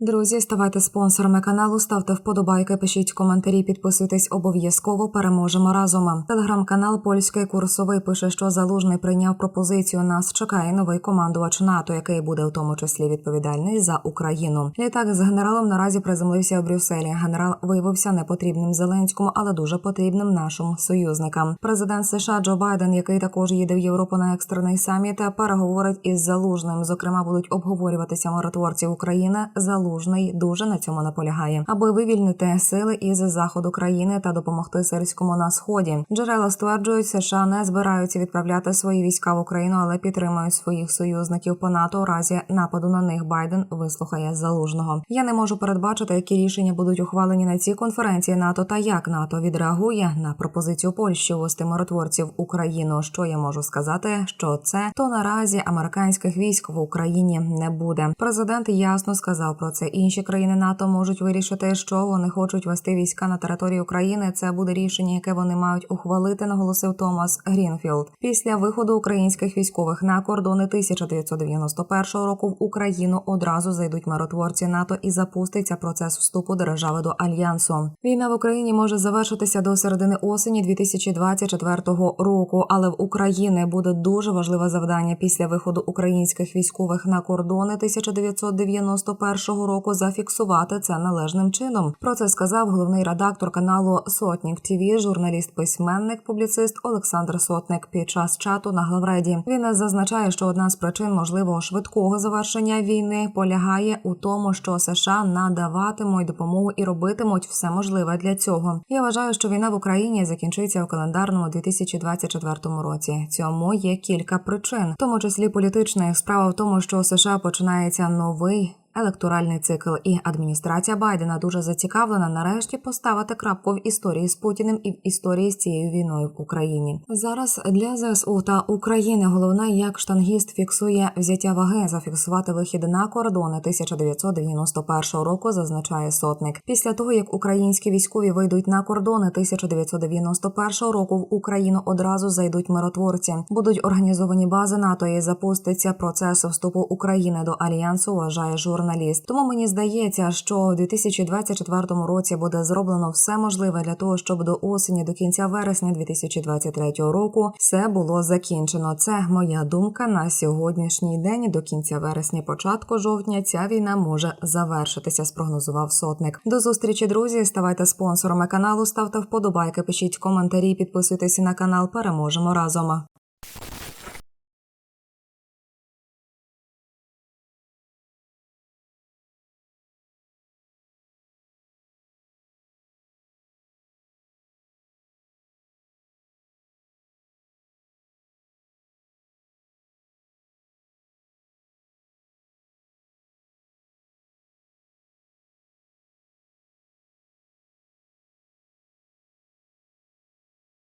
Друзі, ставайте спонсорами каналу, ставте вподобайки, пишіть коментарі, підписуйтесь обов'язково. Переможемо разом. Телеграм-канал Польський курсовий пише, що залужний прийняв пропозицію. Нас чекає новий командувач НАТО, який буде в тому числі відповідальний за Україну. Літак з генералом наразі приземлився у Брюсселі. Генерал виявився непотрібним Зеленському, але дуже потрібним нашим союзникам. Президент США Джо Байден, який також їде в Європу на екстрений саміт, переговорить із залужним. Зокрема, будуть обговорюватися миротворці України. Залужний дуже на цьому наполягає, аби вивільнити сили із заходу країни та допомогти сирському на сході. Джерела стверджують, США не збираються відправляти свої війська в Україну, але підтримують своїх союзників по НАТО у разі нападу на них. Байден вислухає залужного. Я не можу передбачити, які рішення будуть ухвалені на цій конференції НАТО та як НАТО відреагує на пропозицію Польщі ввести миротворців Україну. Що я можу сказати, що це то наразі американських військ в Україні не буде. Президент ясно сказав про це. Інші країни НАТО можуть вирішити, що вони хочуть вести війська на територію України. Це буде рішення, яке вони мають ухвалити, наголосив Томас Грінфілд. Після виходу українських військових на кордони 1991 року в Україну одразу зайдуть миротворці НАТО і запуститься процес вступу держави до альянсу. Війна в Україні може завершитися до середини осені 2024 року, але в Україні буде дуже важливе завдання після виходу українських військових на кордони 1991 року зафіксувати це належним чином. Про це сказав головний редактор каналу Сотнік ТВ, журналіст, письменник, публіцист Олександр Сотник під час чату на Главреді. Він зазначає, що одна з причин можливого швидкого завершення війни полягає у тому, що США надаватимуть допомогу і робитимуть все можливе для цього. Я вважаю, що війна в Україні закінчиться у календарному 2024 році. Цьому є кілька причин, в тому числі політичних. Справа в тому, що США починається новий. Електоральний цикл і адміністрація Байдена дуже зацікавлена нарешті поставити крапку в історії з Путіним і в історії з цією війною в Україні. Зараз для ЗСУ та України головне, як штангіст фіксує взяття ваги, зафіксувати вихід на кордони 1991 року, зазначає сотник. Після того як українські військові вийдуть на кордони 1991 року, в Україну одразу зайдуть миротворці. Будуть організовані бази НАТО і запуститься процес вступу України до альянсу. Вважає журналіст. Тому мені здається, що у 2024 році буде зроблено все можливе для того, щоб до осені, до кінця вересня 2023 року, все було закінчено. Це моя думка на сьогоднішній день. До кінця вересня, початку жовтня, ця війна може завершитися. Спрогнозував сотник. До зустрічі, друзі. Ставайте спонсорами каналу, ставте вподобайки, пишіть коментарі, підписуйтесь на канал. Переможемо разом.